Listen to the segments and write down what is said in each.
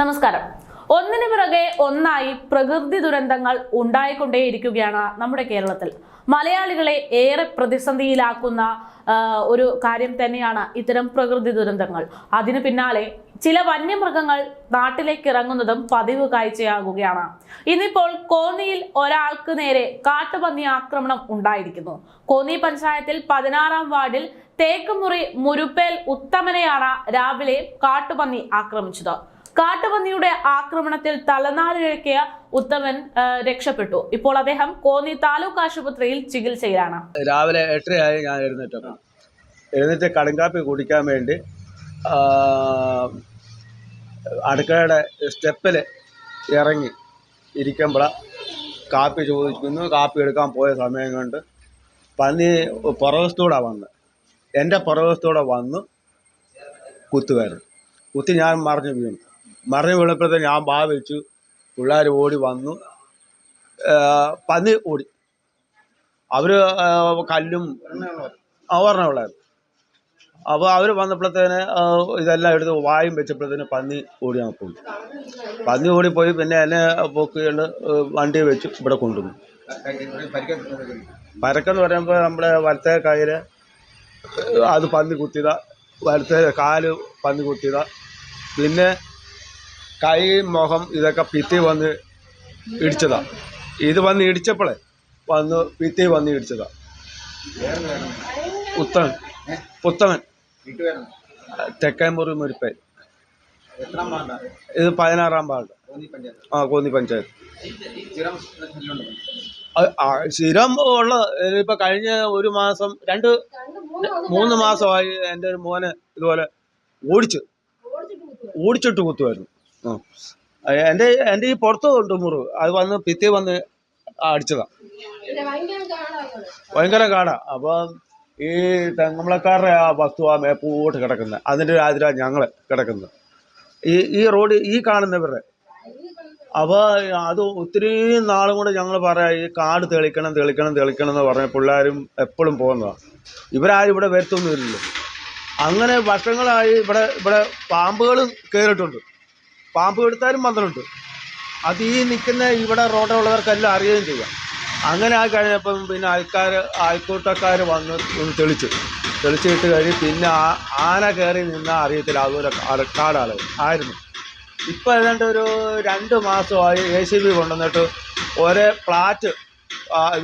നമസ്കാരം. ഒന്നിനു പിറകെ ഒന്നായി പ്രകൃതി ദുരന്തങ്ങൾ ഉണ്ടായിക്കൊണ്ടേയിരിക്കുകയാണ് നമ്മുടെ കേരളത്തിൽ. മലയാളികളെ ഏറെ പ്രതിസന്ധിയിലാക്കുന്ന ഒരു കാര്യം തന്നെയാണ് ഇത്തരം പ്രകൃതി ദുരന്തങ്ങൾ. അതിനു പിന്നാലെ ചില വന്യമൃഗങ്ങൾ നാട്ടിലേക്ക് ഇറങ്ങുന്നതും പതിവ് കാഴ്ചയാകുകയാണ്. ഇന്നിപ്പോൾ കോന്നിയിൽ ഒരാൾക്ക് നേരെ കാട്ടുപന്നി ആക്രമണം ഉണ്ടായിരിക്കുന്നു. കോന്നി പഞ്ചായത്തിൽ പതിനാറാം വാർഡിൽ തേക്കുമുറി മുരുപ്പേൽ ഉത്തമനെയാണ് രാവിലെ കാട്ടുപന്നി ആക്രമിച്ചത്. കാട്ടുപന്നിയുടെ ആക്രമണത്തിൽ തലനാരിഴക്കിയ ഉത്തമൻ രക്ഷപ്പെട്ടു. ഇപ്പോൾ അദ്ദേഹം കോന്നി താലൂക്ക് ആശുപത്രിയിൽ ചികിത്സയിലാണ്. രാവിലെ എട്ടരയായി ഞാൻ എഴുന്നേറ്റപ്പോൾ എഴുന്നേറ്റ് കടുങ്കാപ്പി കുടിക്കാൻ വേണ്ടി അടുക്കളയുടെ സ്റ്റെപ്പിൽ ഇറങ്ങി ഇരിക്കുമ്പോൾ കാപ്പി ചോദിക്കുന്നു. കാപ്പി എടുക്കാൻ പോയ സമയം കൊണ്ട് പന്നി പുറവശത്തൂടെ വന്ന്. എന്റെ പുറവശത്തൂടെ വന്ന് കുത്തുകയായിരുന്നു. കുത്തി ഞാൻ മറിഞ്ഞു വീണു. മറിഞ്ഞ് വീണപ്പോഴത്തെ ഞാൻ ബാ വെച്ചു പിള്ളേർ ഓടി വന്നു. പന്നി ഓടി. അവർ കല്ലും ഓർണമുള്ളായിരുന്നു അപ്പോൾ അവർ വന്നപ്പോഴത്തേന് ഇതെല്ലാം എടുത്ത് വായും വെച്ചപ്പോഴത്തേന് പന്നി ഓടി ഞാൻ പോയി പന്നി ഓടിപ്പോയി പിന്നെ എന്നെ പൊക്കിയുണ്ട് വണ്ടി വെച്ച് ഇവിടെ കൊണ്ടുവന്നു. പരക്കെന്ന് പറയുമ്പോൾ നമ്മുടെ വലത്തെ കയ്യിൽ അത് പന്നി കുത്തിയതാ. വലത്തെ കാൽ പന്നി കുത്തിയതാ. പിന്നെ കൈ മുഖം ഇതൊക്കെ ഭിത്തി വന്ന് ഇടിച്ചതാ. ഇത് വന്ന് ഇടിച്ചപ്പോഴേ വന്ന് ഭിത്തി വന്ന് ഇടിച്ചതാ. പുത്തൻ ഉത്തമൻ തെക്കേമുറി മുരിപ്പേൻ ഇത് പതിനാറാം വാർഡ്. ആ കോന്നി പഞ്ചായത്ത്. സ്ഥിരം ഉള്ള ഇപ്പൊ കഴിഞ്ഞ ഒരു മാസം രണ്ട് മൂന്ന് മാസമായി എന്റെ ഒരു മോനെ ഇതുപോലെ ഓടിച്ച് ഓടിച്ചിട്ട് കുത്തുമായിരുന്നു എന്റെ എന്റെ ഈ പുറത്ത് കൊണ്ടു മുറിവ്. അത് വന്ന് ഭിത്തി വന്ന് അടിച്ചതാ. ഭയങ്കര കാടാ അപ്പോൾ ഈ തെങ്ങമ്പളക്കാരുടെ ആ വസ്തു ആ മേപ്പോട്ട് കിടക്കുന്നത് അതിന്റെ അതിരാ ഞങ്ങൾ കിടക്കുന്നത് ഈ ഈ റോഡ് ഈ കാണുന്നവരുടെ. അപ്പോൾ അത് ഒത്തിരി നാളും കൂടെ ഞങ്ങൾ പറയാം ഈ കാട് തെളിക്കണം തെളിക്കണം തെളിക്കണം എന്ന് പറഞ്ഞ പിള്ളേരും എപ്പോഴും പോകുന്നതാണ് ഇവരാരും ഇവിടെ വരുത്തൊന്നും ഇല്ലല്ലോ. അങ്ങനെ വർഷങ്ങളായി ഇവിടെ ഇവിടെ പാമ്പുകളും കയറിയിട്ടുണ്ട് പാമ്പ് എടുത്താലും മന്ത്രമുണ്ട്. അത് ഈ നിൽക്കുന്ന ഇവിടെ റോഡുള്ളവർക്കെല്ലാം അറിയുകയും ചെയ്യാം. അങ്ങനെ ആയി കഴിഞ്ഞപ്പം പിന്നെ ആൾക്കാർ ആൾക്കൂട്ടക്കാർ വന്ന് തെളിച്ചു. തെളിച്ചിട്ട് കഴിഞ്ഞ് പിന്നെ ആന കയറി നിന്നാൽ അറിയത്തില്ല. അതുപോലെ കാട്- കാടാൾ ആയിരുന്നു. ഇപ്പം ഏതാണ്ട് ഒരു രണ്ട് മാസമായി എ സി ബി കൊണ്ടുവന്നിട്ട് ഒരേ ഫ്ലാറ്റ്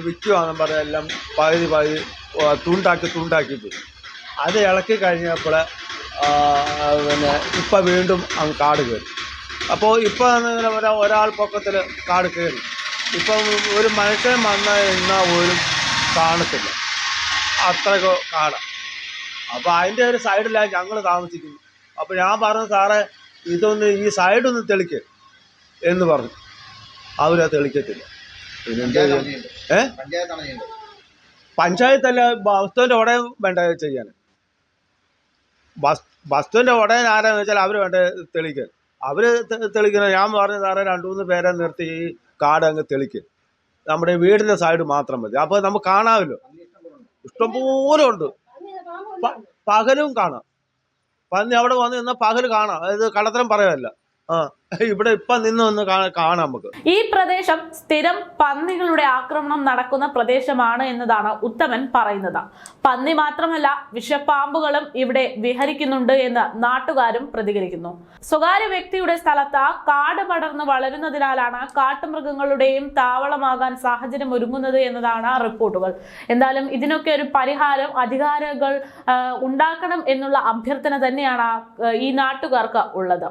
വിൽക്കുവാന്നും പറഞ്ഞ എല്ലാം പകുതി പകുതി തുണ്ടാക്കി തുണ്ടാക്കി പോയി. അത് ഇളക്കി കഴിഞ്ഞപ്പോൾ പിന്നെ ഇപ്പം വീണ്ടും അങ്ങ് കാട് കയറി. അപ്പോൾ ഇപ്പോൾ ഒരാൾ പൊക്കത്തിൽ കാട് കയറി. ഇപ്പം ഒരു മനുഷ്യൻ വന്ന് നിന്നാൽ പോലും കാണത്തില്ല. അത്രയ്ക്ക് കാടാണ് അപ്പോൾ അതിന്റെ ഒരു സൈഡിലാണ് ഞങ്ങൾ താമസിക്കുന്നത്. അപ്പോൾ ഞാൻ പറഞ്ഞു സാറേ ഇതൊന്ന് ഈ സൈഡൊന്ന് തെളിക്ക് എന്ന് പറഞ്ഞു. അവരത് തെളിക്കത്തില്ല. പിന്നെ എന്താ ചെയ്യും? ഏ? പഞ്ചായത്തല്ല വസ്തുവിന്റെ ഉടയം വേണ്ട ചെയ്യാൻ വസ് വസ്തുവിന്റെ ഉടയൻ ആരാന്ന് വെച്ചാൽ അവർ വേണ്ട തെളിക്കാൻ. അവർ തെളിക്കുന്നത് ഞാൻ പറഞ്ഞു സാറേ രണ്ട് മൂന്ന് പേരെ നിർത്തി ഈ കാട് അങ്ങ് തെളിക്ക്. നമ്മുടെ വീടിന്റെ സൈഡ് മാത്രം മതി. അപ്പോൾ നമുക്ക് കാണാമല്ലോ. ഇഷ്ടംപോലെ ഉണ്ട്. പകലും കാണാം. പന്നി അവിടെ വന്ന് നിന്നാൽ പകൽ കാണാം. അതായത് കള്ളത്തരം പറയുമല്ല ഇവിടെ ഇപ്പൊ നിന്ന് ഒന്ന് കാണാം നമുക്ക്. ഈ പ്രദേശം സ്ഥിരം പന്നികളുടെ ആക്രമണം നടക്കുന്ന പ്രദേശമാണ് എന്നതാണ് ഉത്തമൻ പറയുന്നത്. പന്നി മാത്രമല്ല വിഷപ്പാമ്പുകളും ഇവിടെ വിഹരിക്കുന്നുണ്ട് എന്ന് നാട്ടുകാരും പ്രതികരിക്കുന്നു. സ്വകാര്യ വ്യക്തിയുടെ സ്ഥലത്ത് കാട് പടർന്ന് വളരുന്നതിനാലാണ് കാട്ടുമൃഗങ്ങളുടെയും താവളമാകാൻ സാഹചര്യം ഒരുങ്ങുന്നത് എന്നതാണ് റിപ്പോർട്ടുകൾ. എന്തായാലും ഇതിനൊക്കെ ഒരു പരിഹാരം അധികാരികൾ ഉണ്ടാക്കണം എന്നുള്ള അഭ്യർത്ഥന തന്നെയാണ് ഈ നാട്ടുകാർക്ക് ഉള്ളത്.